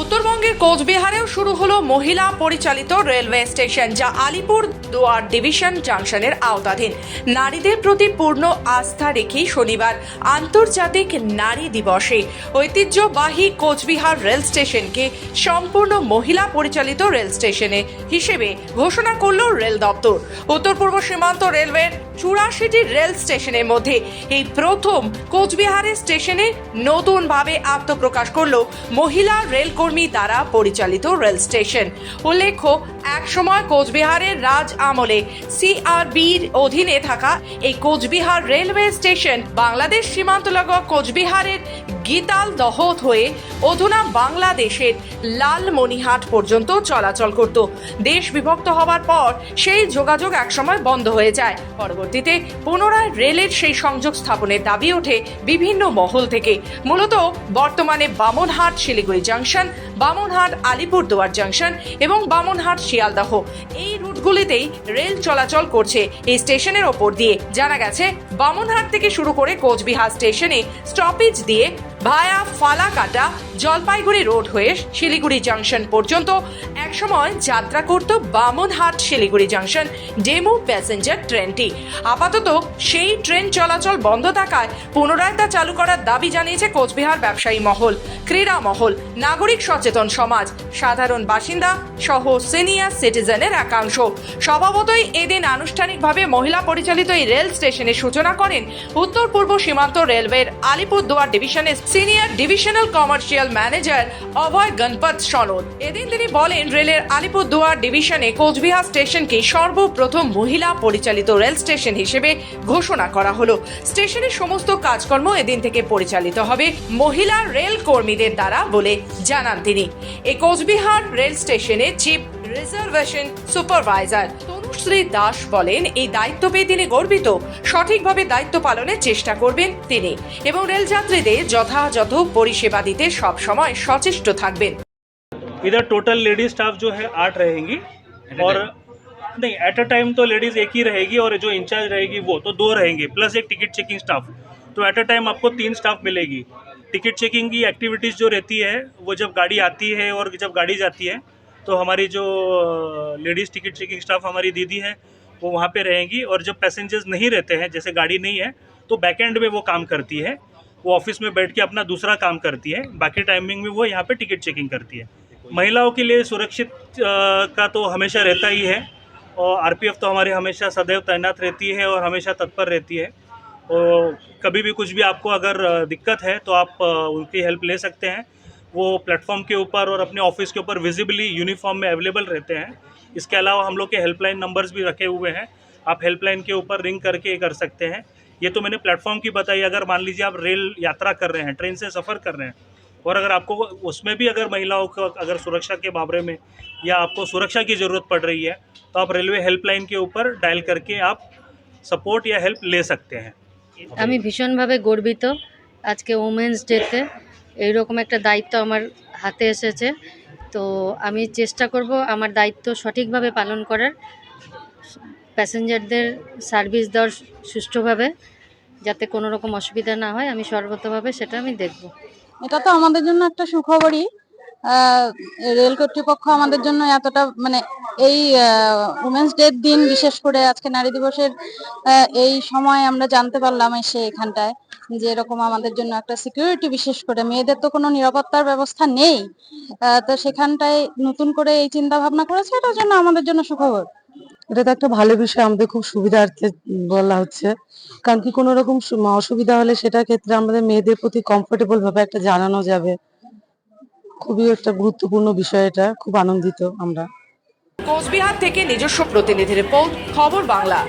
উত্তরবঙ্গের কোচবিহারেও শুরু হলো মহিলা পরিচালিত রেলওয়ে স্টেশন, যা আলিপুর দুয়ার ডিভিশন জাংশনের আওতাধীন। নারীদের প্রতি পূর্ণ আস্থা রেখে শনিবার আন্তর্জাতিক নারী দিবসে ঐতিহ্যবাহী কোচবিহার রেল স্টেশনকে সম্পূর্ণ মহিলা পরিচালিত রেল স্টেশনে হিসেবে ঘোষণা করল রেল দপ্তর। উত্তর পূর্ব সীমান্ত রেলওয়ের চুরাশিটি রেল স্টেশনের মধ্যে। এই প্রথম কোচবিহারের স্টেশনে নতুনভাবে আত্মপ্রকাশ করল মহিলা রেলকর্মী দ্বারা পরিচালিত রেল স্টেশন। উল্লেখ্য, একসময় কোচবিহারের রাজ আমলে সিআরবির অধীনে থাকা এই কোচবিহার রেলওয়ে স্টেশন বাংলাদেশ সীমান্ত লাগোয়া কোচবিহারের গীতাল দহত হয়ে অধুনা বাংলাদেশের লালমনিহাট পর্যন্ত চলাচল করত। দেশ বিভক্ত হওয়ার পর সেই যোগাযোগ একসময় বন্ধ হয়ে যায়। পরবর্তীতে পুনরায় রেলের সেই সংযোগ স্থাপনের দাবি ওঠে বিভিন্ন মহল থেকে। মূলত বর্তমানে বামনহাট শিলিগুড়ি জাংশন, বামনহাট আলিপুরদুয়ার জাংশন এবং বামনহাট শিয়ালদাহ। এই রুটগুলিতেই রেল চলাচল করছে এই স্টেশনের ওপর দিয়ে। জানা গেছে, বামনহাট থেকে শুরু করে কোচবিহার স্টেশনে স্টপেজ দিয়ে ভায়া ফালাকাটা জলপাইগুড়ি রোড হয়ে শিলিগুড়ি জাংশন পর্যন্ত। একসময় যাত্রা করত Bamanhat Siliguri junction demo passenger ট্রেনটি। আপাতত সেই ট্রেন চলাচল বন্ধ থাকায় পুনরায় তা চালু করার দাবি জানিয়েছে কোচবিহার ব্যবসায়ী মহল, ক্রীড়া মহল, নাগরিক সচেতন সমাজ, সাধারণ বাসিন্দা সহ সিনিয়র সিটিজেনের একাংশ। স্বভাবতই এদিন আনুষ্ঠানিকভাবে মহিলা পরিচালিত এই রেল স্টেশনের সূচনা করেন উত্তর পূর্ব সীমান্ত রেলওয়ের আলিপুরদুয়ার ডিভিশনের senior divisional commercial manager Abhay Ganpat Sanad এদিন তিনি বলেন, রেলের আলিপুরদুয়ার ডিভিশনে কোচবিহার স্টেশনকে সর্বপ্রথম মহিলা পরিচালিত রেল স্টেশন হিসেবে ঘোষণা করা হলো। স্টেশনের সমস্ত কাজকর্ম এদিন থেকে পরিচালিত হবে মহিলা রেল কর্মীদের দ্বারা বলে জানান তিনি। এই কোচবিহার রেল স্টেশনে chief reservation supervisor Tanushree Das বলেন এই দায়িত্ব পেয়ে তিনি গর্বিত সঠিকভাবে দায়িত্ব পালনের চেষ্টা করবেন তিনি এবং রেলযাত্রীদের যথাযথ পরিষেবা দিতে সব সময় সচেষ্ট থাকবেন इधर टोटल लेडीज स्टाफ जो है आठ रहेंगी और नहीं एट अ टाइम तो लेडीज एक ही रहेगी और जो इंचार्ज रहेगी वो तो दो रहेंगे प्लस एक टिकट चेकिंग स्टाफ तो एट अ टाइम आपको तीन स्टाफ मिलेगी टिकट चेकिंग की एक्टिविटीज़ जो रहती है वो जब गाड़ी आती है और जब गाड़ी जाती है तो हमारी जो लेडीज़ टिकट चेकिंग स्टाफ हमारी दीदी है, वो वहाँ पे रहेंगी और जब पैसेंजर्स नहीं रहते हैं, जैसे गाड़ी नहीं है तो बैक एंड में वो काम करती है। वो ऑफ़िस में बैठ के अपना दूसरा काम करती है, बाकी टाइमिंग में वो यहाँ पे टिकट चेकिंग करती है। महिलाओं के लिए सुरक्षित का तो हमेशा रहता ही है और आरपीएफ तो हमारी हमेशा सदैव तैनात रहती है और हमेशा तत्पर रहती है। और कभी भी कुछ भी आपको अगर दिक्कत है तो आप उनकी हेल्प ले सकते हैं। वो प्लेटफॉर्म के ऊपर और अपने ऑफिस के ऊपर विजिबली यूनिफॉर्म में अवेलेबल रहते हैं इसके अलावा हम लोग के हेल्पलाइन नंबर्स भी रखे हुए हैं आप हेल्पलाइन के ऊपर रिंग करके कर सकते हैं ये तो मैंने प्लेटफॉर्म की बताई अगर मान लीजिए आप रेल यात्रा कर रहे हैं ट्रेन से सफ़र कर रहे हैं और अगर आपको उसमें भी अगर महिलाओं को अगर सुरक्षा के बारे में या आपको सुरक्षा की ज़रूरत पड़ रही है तो आप रेलवे हेल्पलाइन के ऊपर डायल करके आप सपोर्ट या हेल्प ले सकते हैं আমি ভীষণভাবে গর্বিত আজকে ওমেন্স ডেতে এইরকম একটা দায়িত্ব আমার হাতে এসেছে। তো আমি চেষ্টা করব আমার দায়িত্ব সঠিকভাবে পালন করার, প্যাসেঞ্জারদের সার্ভিস দেওয়ার সুষ্ঠুভাবে, যাতে কোনো রকম অসুবিধা না হয়। আমি সর্বতভাবে সেটা আমি দেখব। এটা তো আমাদের জন্য একটা সুখবরই। রেল কর্তৃপক্ষ আমাদের জন্য এতটা মানে এই উমেন্স ডের দিন বিশেষ করে আজকে নারী দিবসের এই সময় আমরা জানতে পারলাম এসে এখানটায় যে এরকম আমাদের জন্য একটা সিকিউরিটি বিশেষ করে। মেয়েদের তো কোনো নিরাপত্তার ব্যবস্থা নেই। তো সেখানটায় নতুন করে এই চিন্তা ভাবনা করেছে, এটার জন্য আমাদের জন্য সুখবর। এটা তো একটা ভালো বিষয়, আমাদের খুব সুবিধার্থে বলা হচ্ছে। কারণ কি কোনো রকম অসুবিধা হলে সেটার ক্ষেত্রে আমাদের মেয়েদের প্রতি কমফোর্টেবল ভাবে একটা জানানো যাবে। খুবই একটা গুরুত্বপূর্ণ বিষয় এটা, খুব আনন্দিত আমরা। কোচবিহার থেকে নিজস্ব প্রতিনিধি রিপোর্ট, খবর বাংলা।